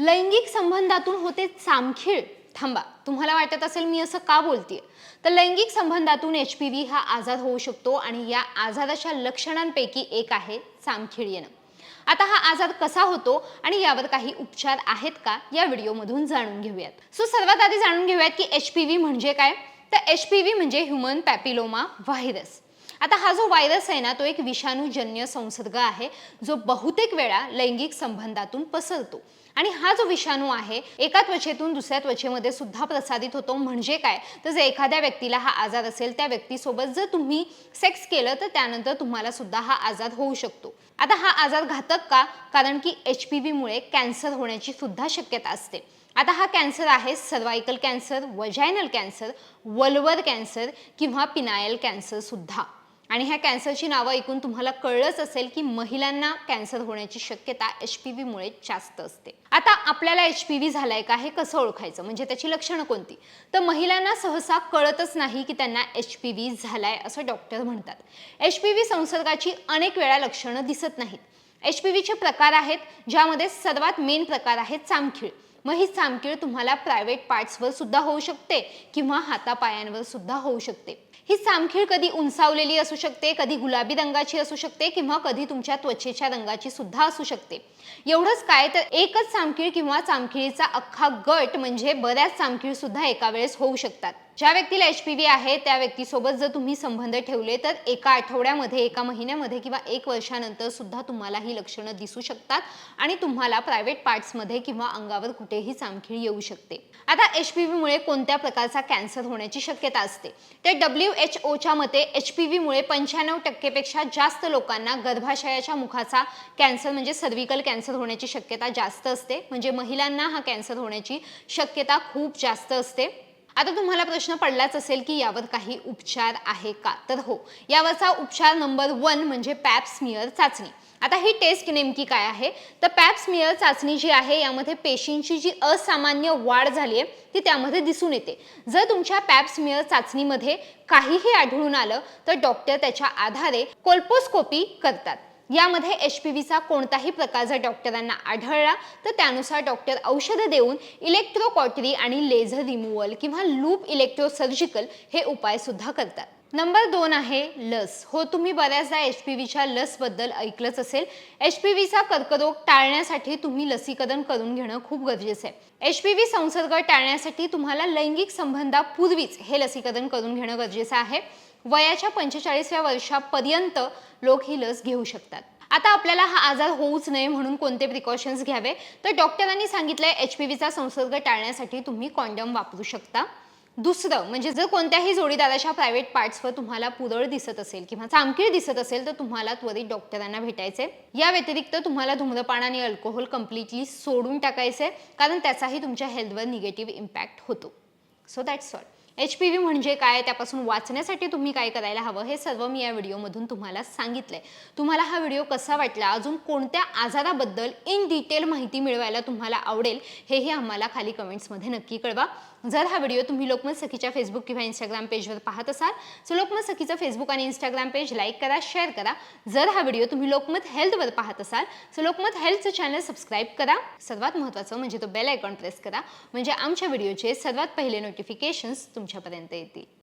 लैंगिक संबंधातून होते सामखीळ. थांबा तुम्हाला वाटत असेल मी असं का बोलतेय? तर लैंगिक संबंधातून एच पी व्ही हा आजार होऊ शकतो आणि या आजाराच्या लक्षणांपैकी एक आहे सामखीळ येणं. आता हा आजार कसा होतो आणि यावर काही उपचार आहेत का या व्हिडिओमधून जाणून घेऊयात. सो सर्वात आधी जाणून घेऊयात की एच पी व्ही म्हणजे काय? तर एच पी व्ही म्हणजे ह्युमन पॅपिलोमा व्हायरस. आता हा जो व्हायरस आहे ना तो एक विषाणूजन्य संसर्ग आहे जो बहुतेक वेळा लैंगिक संबंधातून पसरतो. आणि हा जो विषाणू आहे एका त्वचेतून दुसऱ्या त्वचेमध्ये सुद्धा प्रसारित होतो. म्हणजे काय? तर जर एखाद्या व्यक्तीला हा आजार असेल त्या व्यक्तीसोबत जर तुम्ही सेक्स केलं तर त्यानंतर तुम्हाला सुद्धा हा आजार होऊ शकतो. आता हा आजार घातक का? कारण की एच पी व्हीमुळे कॅन्सर होण्याची सुद्धा शक्यता असते. आता हा कॅन्सर आहे cervical cancer vaginal cancer vulvar cancer किंवा पिनायल कॅन्सर सुद्धा. आणि ह्या कॅन्सरची नावं ऐकून तुम्हाला कळलंच असेल की महिलांना कॅन्सर होण्याची शक्यता एच पी व्हीमुळे जास्त असते. आता आपल्याला एच पी व्ही झालाय का हे कसं ओळखायचं? म्हणजे त्याची लक्षणं कोणती? तर महिलांना सहसा कळतच नाही की त्यांना एच पी व्ही झालाय असं डॉक्टर म्हणतात. एच पी व्ही संसर्गाची अनेक वेळा लक्षणं दिसत नाहीत. एच पी व्हीचे प्रकार आहेत ज्यामध्ये सर्वात मेन प्रकार आहे चामखीळ. मग ही सामकीळ तुम्हाला प्रायव्हेट पार्ट्सवर सुद्धा होऊ शकते किंवा हातापायांवर सुद्धा होऊ शकते. ही सामखीळ कधी उंचावलेली असू शकते कधी गुलाबी रंगाची असू शकते किंवा कधी तुमच्या त्वचेच्या रंगाची सुद्धा असू शकते. एवढंच काय तर एकच सामखीळ किंवा चामखिळीचा अख्खा गट म्हणजे बऱ्याच सामखीळ सुद्धा एका वेळेस होऊ शकतात. ज्या व्यक्तीला एच पी व्ही आहे त्या व्यक्तीसोबत जर तुम्ही संबंध ठेवले तर एका आठवड्यामध्ये एका महिन्यामध्ये किंवा एक वर्षानंतर सुद्धा तुम्हाला ही लक्षणं दिसू शकतात आणि तुम्हाला प्रायव्हेट पार्ट्समध्ये किंवा अंगावर कुठेही चामखीळ येऊ शकते. आता एच पी व्हीमुळे कोणत्या प्रकारचा कॅन्सर होण्याची शक्यता असते? तर डब्ल्यू एच ओच्या मते एच पी व्हीमुळे पंच्याण्णव टक्केपेक्षा जास्त लोकांना गर्भाशयाच्या मुखाचा कॅन्सर म्हणजे सर्व्हिकल कॅन्सर होण्याची शक्यता जास्त असते. म्हणजे महिलांना हा कॅन्सर होण्याची शक्यता खूप जास्त असते. आता तुम्हाला प्रश्न पडलाच असेल की यावर काही उपचार आहे का? तर हो यावरचा उपचार नंबर वन म्हणजे पॅप स्मिअर चाचणी. आता ही टेस्ट नेमकी काय आहे? तर पॅप चाचणी जी आहे यामध्ये पेशींची जी असामान्य वाढ झाली आहे ती त्यामध्ये दिसून येते. जर तुमच्या पॅप चाचणीमध्ये काहीही आढळून आलं तर डॉक्टर त्याच्या आधारे कोल्पोस्कोपी करतात. यामध्ये एच पी व्हीचा कोणताही प्रकार जर डॉक्टरांना आढळला तर त्यानुसार डॉक्टर औषधं देऊन इलेक्ट्रोकॉटरी आणि लेझर रिमूव्हल किंवा लूप इलेक्ट्रोसर्जिकल हे उपायसुद्धा करतात. नंबर दोन आहे लस. हो तुम्ही बऱ्याचदा एच पी व्हीच्या लसबद्दल ऐकलंच असेल. एच पी व्हीचा कर्करोग टाळण्यासाठी तुम्ही लसीकरण करून घेणं खूप गरजेचं आहे. एच पी व्ही संसर्ग टाळण्यासाठी तुम्हाला लैंगिक संबंधापूर्वीच हे लसीकरण करून घेणं गरजेचं आहे. वयाच्या पंचेचाळीसव्या वर्षापर्यंत लोक ही लस घेऊ शकतात. आता आपल्याला हा आजार होऊच नये म्हणून कोणते प्रिकॉशन्स घ्यावे? तर डॉक्टरांनी सांगितलंय एच पी व्हीचा संसर्ग टाळण्यासाठी तुम्ही कॉन्डम वापरू शकता. दुसरं म्हणजे जर कोणत्याही जोडीदाराच्या प्रायव्हेट पार्ट्सवर तुम्हाला पुरळ दिसत असेल किंवा चामखीळ दिसत असेल तर तुम्हाला त्वरित डॉक्टरांना भेटायचे या व्यतिरिक्त तुम्हाला धूम्रपान आणि अल्कोहोल कम्प्लिटली सोडून टाकायचे कारण त्याचाही तुमच्या हेल्थवर निगेटिव्ह इम्पॅक्ट होतो. So that's all H P V म्हणजे काय? त्यापासून वाचण्यासाठी तुम्ही काय करायला हवं? हे सर्व मी या व्हिडिओमधून तुम्हाला सांगितलं आहे तुम्हाला हा व्हिडिओ कसा वाटला? अजून कोणत्या आजाराबद्दल इन डिटेल माहिती मिळवायला तुम्हाला आवडेल? हेही आम्हाला खाली कमेंट्समध्ये नक्की कळवा. जर हा व्हिडिओ तुम्ही लोकमत सखीच्या फेसबुक किंवा इंस्टाग्राम पेजवर पाहत असाल तर लोकमत सखीचं फेसबुक आणि इंस्टाग्राम पेज लाईक करा शेअर करा. जर हा व्हिडिओ तुम्ही लोकमत हेल्थवर पाहत असाल सो लोकमत हेल्थचं चॅनल सबस्क्राईब करा. सर्वात महत्त्वाचं म्हणजे तो बेल आयकॉन प्रेस करा. म्हणजे आमच्या व्हिडिओचे सर्वात पहिले नोटिफिकेशन्स mucha de ti.